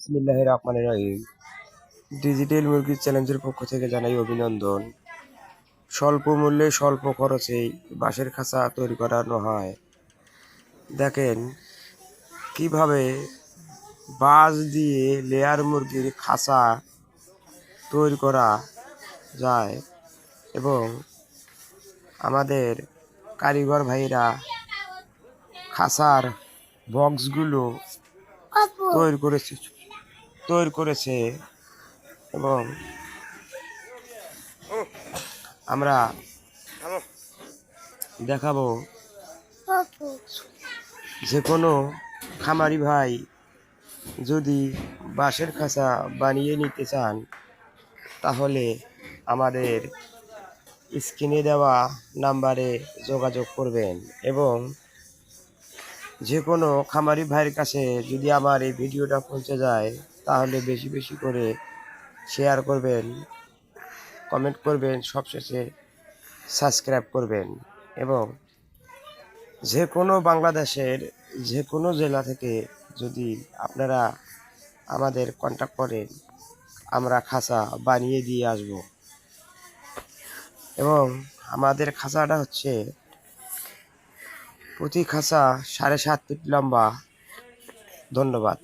বিসমিল্লাহ রহমান রহিম। ডিজিটাল মুরগির চ্যালেঞ্জের পক্ষ থেকে জানাই অভিনন্দন। স্বল্প মূল্যে স্বল্প খরচেই বাঁশের খাঁচা তৈরি করানো হয়। দেখেন কীভাবে বাঁশ দিয়ে লেয়ার মুরগির খাঁচা তৈরি করা যায় এবং আমাদের কারিগর ভাইরা খাঁচার বক্সগুলো তৈরি করেছে। তৈরি করেছে এবং আমরা দেখাবো যে কোনো খামারি ভাই যদি বাঁশের খাঁচা বানিয়ে নিতে চান, তাহলে আমাদের স্ক্রিনে দেওয়া নাম্বারে যোগাযোগ করবেন এবং যে কোনো খামারি ভাইয়ের কাছে যদি আমার এই ভিডিওটা পৌঁছে যায় তাহলে বেশি বেশি করে শেয়ার করবেন কমেন্ট করবেন, সবশেষে সাবস্ক্রাইব করবেন এবং যে কোনো বাংলাদেশের যে কোনো জেলা থেকে যদি আপনারা আমাদের কন্ট্যাক্ট করেন, আমরা খাঁচা বানিয়ে দিয়ে আসব। এবং আমাদের খাঁচাটা হচ্ছে প্রতি খাঁচা সাড়ে সাত ফিট লম্বা। ধন্যবাদ।